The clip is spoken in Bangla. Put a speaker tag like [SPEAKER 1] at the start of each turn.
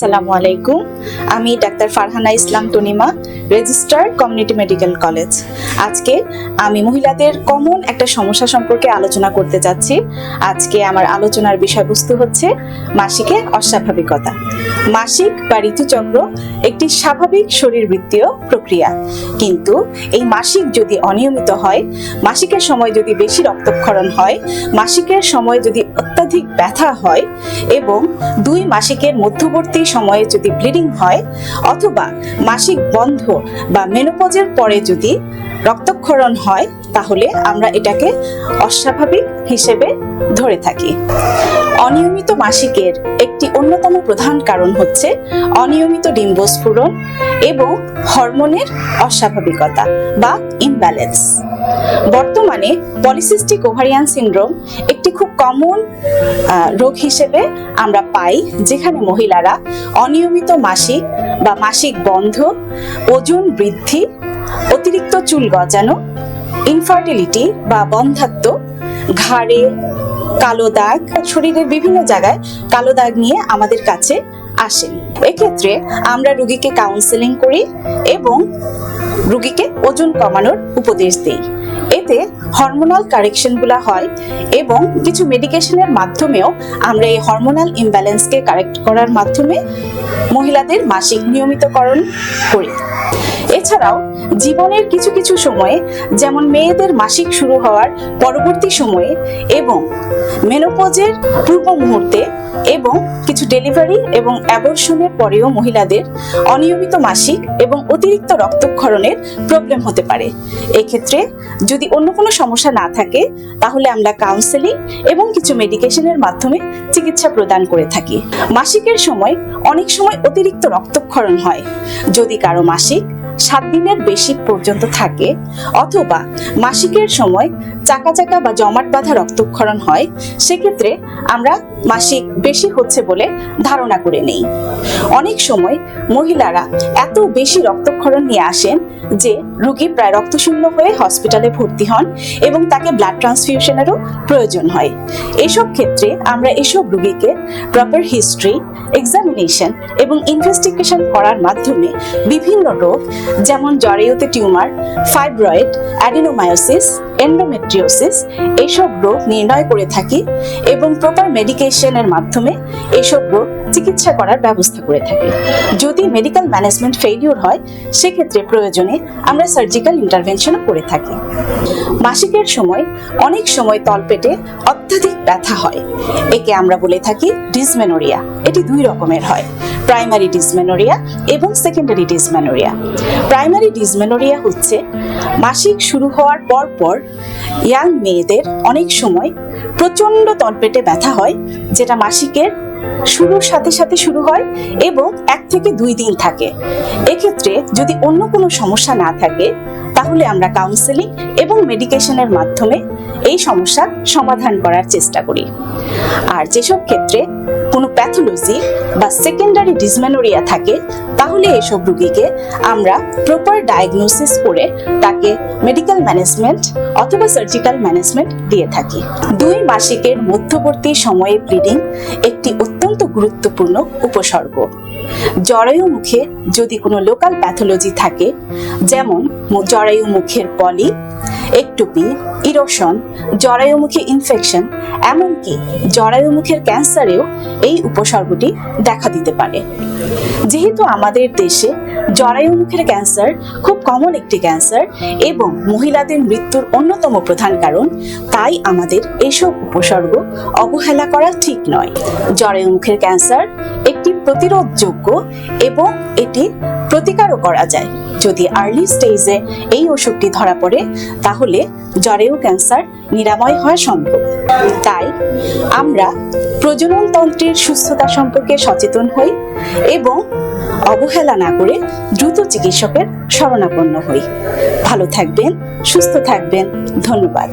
[SPEAKER 1] আসসালামু আলাইকুম। আমি doctor Farhana Islam Tunima registrar community medical college. আজকে আমি মহিলাদের কমন একটা সমস্যা সম্পর্কে আলোচনা করতে যাচ্ছি। আজকে আমার আলোচনার বিষয়বস্তু হচ্ছে মাসিকে অস্বাভাবিকতা। মাসিক বা ঋতুচক্র একটি স্বাভাবিক শরীরবৃত্তীয় প্রক্রিয়া। কিন্তু এই মাসিক যদি অনিয়মিত হয়, মাসিকের সময় যদি বেশি রক্তক্ষরণ হয়, মাসিকের সময় যদি অত্যাধিক ব্যথা হয় এবং দুই মাসিকের মধ্যবর্তী সময়ে যদি ব্লিডিং হয় অথবা মাসিক বন্ধ বা মেনোপজের পরে যদি রক্তক্ষরণ হয় তাহলে আমরা এটাকে অস্বাভাবিক হিসেবে ধরে থাকি। অনিয়মিত মাসিকের একটি অন্যতম প্রধান কারণ হচ্ছে অনিয়মিত ডিম্বস্ফুরণ এবং হরমোনের অস্বাভাবিকতা বা ইমব্যালেন্স। বর্তমানে পলিসিস্টিক ওভারিয়ান সিনড্রোম একটি খুব কমন রোগ হিসেবে আমরা পাই, যেখানে মহিলারা অনিয়মিত মাসিক বা মাসিক বন্ধ, ওজন বৃদ্ধি, অতিরিক্ত চুল গজানো ইনফার্টিলিটি বা বন্ধাত্ব ঘাড়ে, কালো দাগ, শরীরের বিভিন্ন জায়গায় কালো দাগ নিয়ে আমাদের কাছে আসেন এক্ষেত্রে আমরা রুগীকে কাউন্সেলিং করি এবং রুগীকে ওজন কমানোর উপদেশ দিই। এতে হরমোনাল কারেকশনগুলো হয় এবং কিছু মেডিকেশনের মাধ্যমেও আমরা এই হরমোনাল ইমব্যালেন্সকে কারেক্ট করার মাধ্যমে মহিলাদের মাসিক নিয়মিতকরণ করি। এছাড়াও জীবনের কিছু কিছু সময়ে যেমন মেয়েদের মাসিক শুরু হওয়ার পরবর্তী সময়ে এবং মেনোপজের পূর্ব মুহূর্তে এবং কিছু ডেলিভারি এবং অ্যাবর্শনের পরেও মহিলাদের অনিয়মিত মাসিক এবং অতিরিক্ত রক্তক্ষরণের প্রবলেম হতে পারে। এক্ষেত্রে যদি অন্য কোনো সমস্যা না থাকে, তাহলে আমরা কাউন্সেলিং এবং কিছু মেডিকেশনের মাধ্যমে চিকিৎসা প্রদান করে থাকি। মাসিকের সময় অনেক সময় অতিরিক্ত রক্তক্ষরণ হয়। যদি কারও মাসিক সাত দিনের বেশি পর্যন্ত থাকে, অথবা মাসিকের সময় চাকা চাকা বা জমাট বাঁধা রক্তক্ষরণ হয়, সেক্ষেত্রে আমরা মাসিক বেশি হচ্ছে বলে ধারণা করে নেই। অনেক সময় মহিলারা এত বেশি রক্তক্ষরণ নিয়ে আসেন যে রোগী প্রায় রক্তশূন্য হয়ে হসপিটালে ভর্তি হন এবং তাকে ব্লাড ট্রান্সফিউশনেরও প্রয়োজন হয়। এসব ক্ষেত্রে আমরা এসব রোগীকে প্রপার হিস্ট্রি এক্সামিনেশন এবং ইনভেস্টিগেশন করার মাধ্যমে বিভিন্ন রোগ যেমন জরায়ুতে টিউমার, ফাইব্রয়েড, অ্যাডিনোমায়োসিস এন্ডোমেট্রিওসিস এইসব রোগ নির্ণয় করে থাকি এবং প্রপার মেডিকেশনের মাধ্যমে এইসব রোগ চিকিৎসা করার ব্যবস্থা করে থাকি। যদি মেডিকেল ম্যানেজমেন্ট ফেইলিউর হয়, সেক্ষেত্রে প্রয়োজনে আমরা সার্জিক্যাল ইন্টারভেনশনও করে থাকি। মাসিকের সময় অনেক সময় তলপেটে অত্যাধিক ব্যথা হয়। একে আমরা বলে থাকি ডিসমেনোরিয়া এটি দুই রকমের হয়। প্রাইমারি ডিসমেনোরিয়া এবং সেকেন্ডারি ডিসমেনোরিয়া প্রাইমারি ডিসমেনোরিয়া হচ্ছে মাসিক শুরু হওয়ার পর পর ইয়াং মেয়েদের অনেক সময় প্রচণ্ড তলপেটে ব্যথা হয়, যেটা মাসিকের শুরুর সাথে সাথে শুরু হয় এবং এক থেকে দুই দিন থাকে। এক্ষেত্রে যদি অন্য কোনো সমস্যা না থাকে, তাহলে আমরা কাউন্সেলিং এবং মেডিকেশনের মাধ্যমে এই সমস্যা সমাধান করার চেষ্টা করি। আর যেসব ক্ষেত্রে কোনো প্যাথোলজি বা সেকেন্ডারি ডিসমেনোরিয়া থাকে, তাহলে এসব রোগীকে আমরা প্রপার ডায়াগনোসিস করে তাকে মেডিকেল ম্যানেজমেন্ট অথবা সার্জিক্যাল ম্যানেজমেন্ট দিয়ে থাকি। দুই মাসিকের মধ্যবর্তী সময়ে ব্লিডিং একটি অত্যন্ত গুরুত্বপূর্ণ উপসর্গ। জরায়ু মুখে যদি কোনো লোকাল প্যাথোলজি থাকে, যেমন জরায়ু মুখের পলি, একটুপি ইরোশন জরায়ুমুখী ইনফেকশন এমনকি জরায়ুমুখের ক্যান্সারেও এই উপসর্গটি দেখা দিতে পারে। যেহেতু আমাদের দেশে জরায়ু মুখের ক্যান্সার খুব কমন একটি ক্যান্সার এবং মহিলাদের মৃত্যুর অন্যতম প্রধান কারণ, তাই আমাদের এসব উপসর্গ অবহেলা করা ঠিক নয়। জরায়ু মুখের ক্যান্সার একটি প্রতিরোধযোগ্য এবং এটি প্রতিকারও করা যায়। যদি আর্লি স্টেজে এই অসুখটি ধরা পড়ে, তাহলে জরায়ু ক্যান্সার নিরাময় হওয়া সম্ভব। তাই আমরা প্রজননতন্ত্রের সুস্থতা সম্পর্কে সচেতন হই এবং অবহেলা না করে দ্রুত চিকিৎসকের শরণাপন্ন হই। ভালো থাকবেন, সুস্থ থাকবেন। ধন্যবাদ।